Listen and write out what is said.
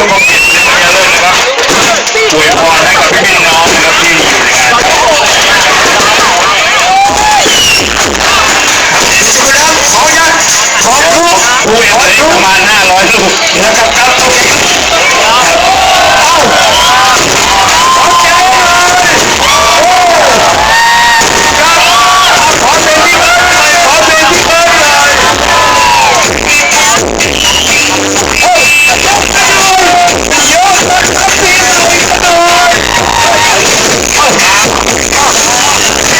ทุกคนเกียรติเยอะเลยนะครับอวยพรให้กับพี่น้องนะครับที่อยู่ในงานขอยัดขอทุกขอทุกประมาณ500ลูกนะครับครับ Oh, my God.